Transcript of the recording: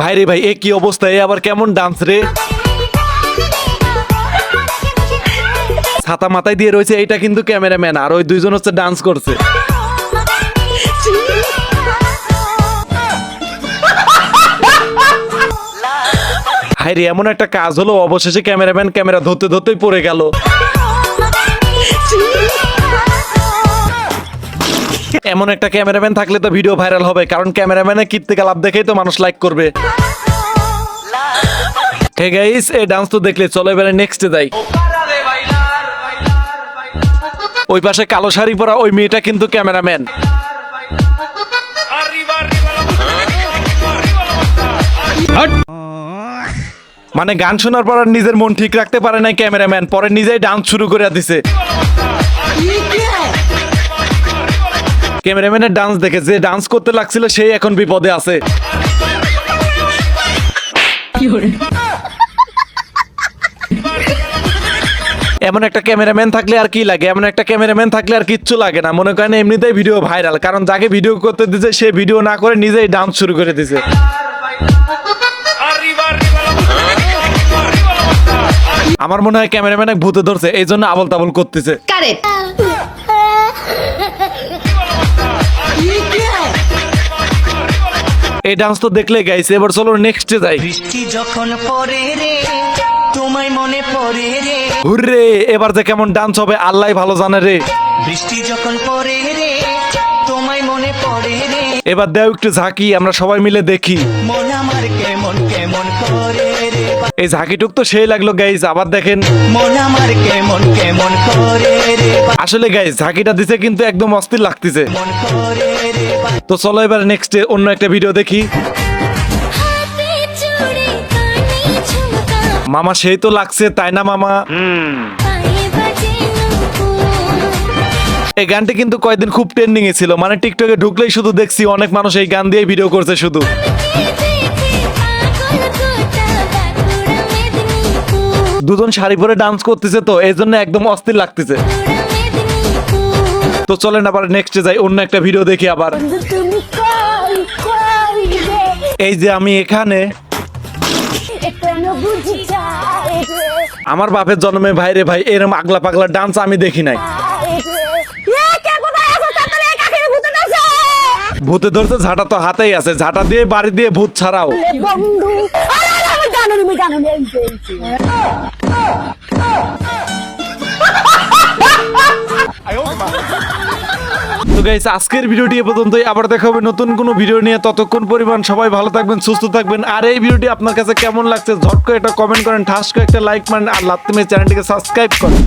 ভাই রে ভাই, এ কি অবস্থা? এ আবার কেমন ডান্স রে? ছাতা মাথায় দিয়ে রয়েছে, এইটা কিন্তু ক্যামেরাম্যান আর ওই দুইজন হচ্ছে ডান্স করছে। হাই রে এমন একটা কাজ হলো, অবশেষে ক্যামেরাম্যান ক্যামেরা ধরতে ধরতেই পড়ে গেল। এমন একটা ক্যামেরাম্যান থাকলে তো ভিডিও ভাইরাল হবে, কারণ ক্যামেরাম্যানের কীর্তিকা লাভ দেখেই তো মানুষ লাইক করবে। হে গাইস এই ডান্স তো দেখলে, চলো এবারে নেক্সটে যাই। ওই পাশে কালো শাড়ি পরা ওই মেয়েটা কিন্তু ক্যামেরাম্যান। মানে গান শোনার পর নিজের মন ঠিক রাখতে পারে নাই ক্যামেরাম্যান, পরে নিজেই ডান্স শুরু করে দিছে। ক্যামেরাম্যানের ডান্স দেখে যে ডান্স করতে লাগছিল সেই এখন বিপদে আছে। এমন একটা ক্যামেরাম্যান থাকলে আর কি লাগে? এমন একটা ক্যামেরাম্যান থাকলে আর কিচ্ছু লাগে না। মনে করেন এমনিতেই ভিডিও ভাইরাল। কারণ যাকে ভিডিও করতে দিছে সে ভিডিও না করে নিজেই ডান্স শুরু করে দিছে। আমার মনে হয় ক্যামেরাম্যান এক ভূতে ধরছে এই জন্য আবল তাবল করতেছে এই ডান্স তো দেখলে গাইছে এবার চলো নেক্সটে যাই। বৃষ্টি যখন পরে রে তোমায় মনে পড়ে রে। হুররে এবার যে কেমন ডান্স হবে আল্লাহ ভালো জানে রে। বৃষ্টি যখন পরে রে তোমায় মনে পড়ে রে। এবার দেও একটু ঝাঁকি আমরা সবাই মিলে দেখি। মন আমার কেমন কেমন করে? এই ঝাঁকিটুক তো সেই লাগল গাইজ আবার দেখেন। মন আমার কেমন কেমন করে রে আসলে গাইজ ঝাঁকিটা দিছে কিন্তু একদম অস্থির লাগতেছে। তো চলো এবার নেক্সটে অন্য একটা ভিডিও দেখি। মামা সেই তো লাগছে তাই না মামা? এই গানটি কিন্তু কয়েকদিন খুব ট্রেন্ডিং এ ছিল। মানে টিকটকে ঢুকলেই শুধু দেখছি অনেক মানুষ এই গান দিয়ে ভিডিও করছে শুধু। দুজন শাড়ি পরে ডান্স করতেছে তো এই জন্য একদম অস্থির লাগতেছে। তো চলেন আবার নেক্সটে যাই, অন্য একটা ভিডিও দেখি আবার। এই যে আমি এখানে, আমার বাপের জন্মে ভাই রে ভাই, এরম আগলা পাগলা ডান্স আমি দেখি নাই। ভূতে ধরছে, ঝাঁটা তো হাতেই আছে, ঝাঁটা দিয়ে বাড়ি দিয়ে ভূত ছাড়াও। বন্ধু আমি জানো আমি জানো তো গাইস আজকের ভিডিওটি এ পর্যন্তই। আবার দেখা হবে নতুন কোনো ভিডিও নিয়ে। ততক্ষণ পরিমাণ সবাই ভালো থাকবেন, সুস্থ থাকবেন। আর এই ভিডিওটি আপনার কাছে কেমন লাগছে, ঝট করে একটা কমেন্ট করেন, ঠাস করে একটা লাইক মারেন, আর লাত্তিমের চ্যানেলটিকে সাবস্ক্রাইব করেন।